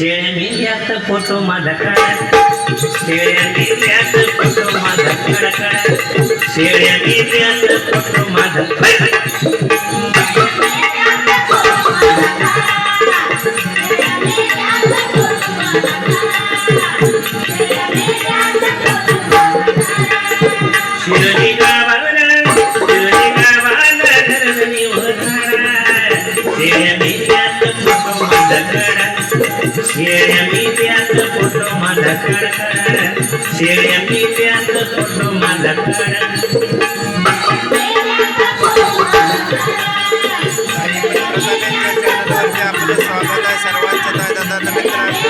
शेळ्या मेल्यात फोटो माझा काढा शेळ्या मेल्यात फोटो माझा काढा काढा शेळ्या मेल्यात फोटो माझा शिर्डी गावाला शिर्डी गावाला धरणी होणार शेळ्या मेल्यात फोटो माझा काढा शेळ्यांनी त्यात फोटो माझा काढा शेळ्यांनी त्यात फोटो माझा काढा स्वागत आहे सर्वांचं. दादा मित्रांनो.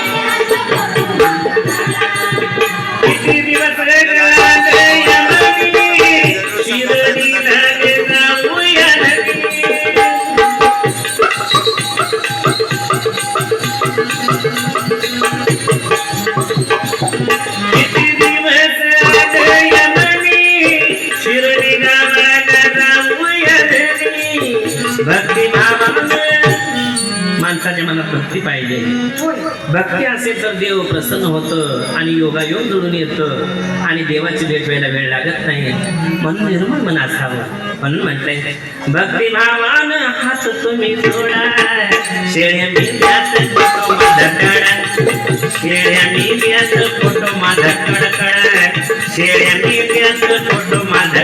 माणसाच्या मनात भक्ती पाहिजे. भक्ती असेल तर देव प्रसन्न होतं आणि योगायोग जुळून येतं. आणि देवाची भेट व्हायला वेळ लागत नाही. म्हणून निर्मळ मन असावं. म्हणून म्हटलंय भक्ती भावान हात तुम्ही जोडा शेळ्या फोटो माझा शेळ्या फोटो माझा शेळ्या फोटो माझा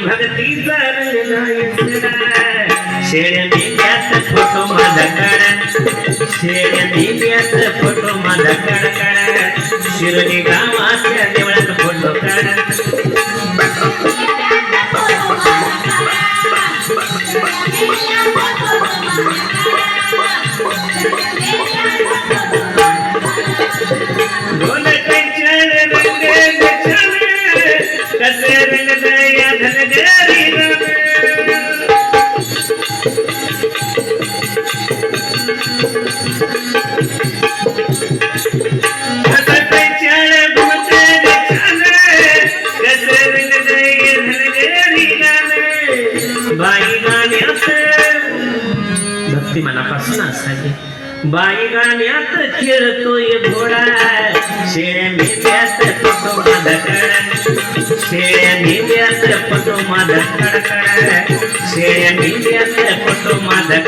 भक्ती भक्तीचा रंग फोटो माझा काढा फोटो माझा काढा काढा शिर्डी गावातल्या देवळात फोटो काढा दोन भक्ती मनापासून असावी बाई गाण्यात खेळतोय घोडा. शेळ्या मेंढ्यात फोटो माझा काढा शेळ्या मेंढ्यात फोटो माझा काढा शेळ्या मेंढ्यात फोटो माझा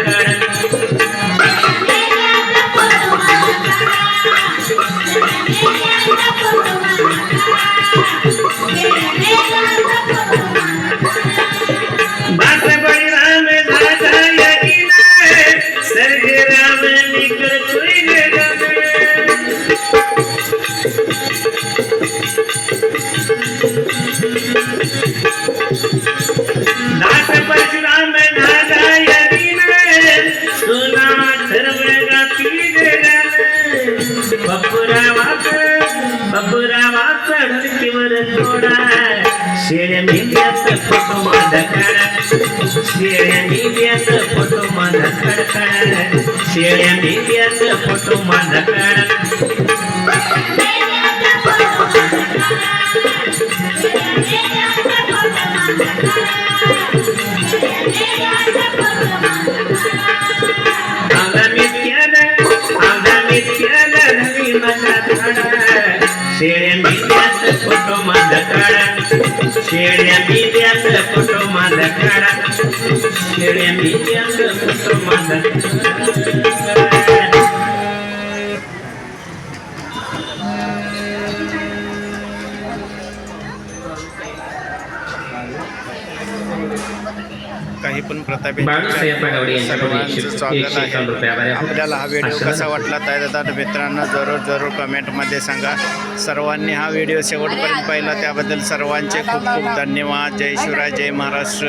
बपुरा वाच ढलकीवर थोडा शेळ्या मेंढ्यात फोटो माझा काढा शेळ्या मेंढ्यात फोटो माझा काढा काढा शेळ्या मेंढ्यात फोटो माझा काढा शेळ्या मेंढ्यात फोटो माझा काढा शेळ्या मेंढ्यात फोटो माझा काढा काही पण प्रतापे सर्वांचं स्वागत आहे. आपल्याला हा व्हिडिओ. कसा वाटला ताई दादा? मित्रांनो जरूर जरूर कमेंटमध्ये सांगा. सर्वांनी हा व्हिडिओ शेवटपर्यंत पाहिला. त्याबद्दल सर्वांचे खूप खूप धन्यवाद. जय शिवराय जय महाराष्ट्र.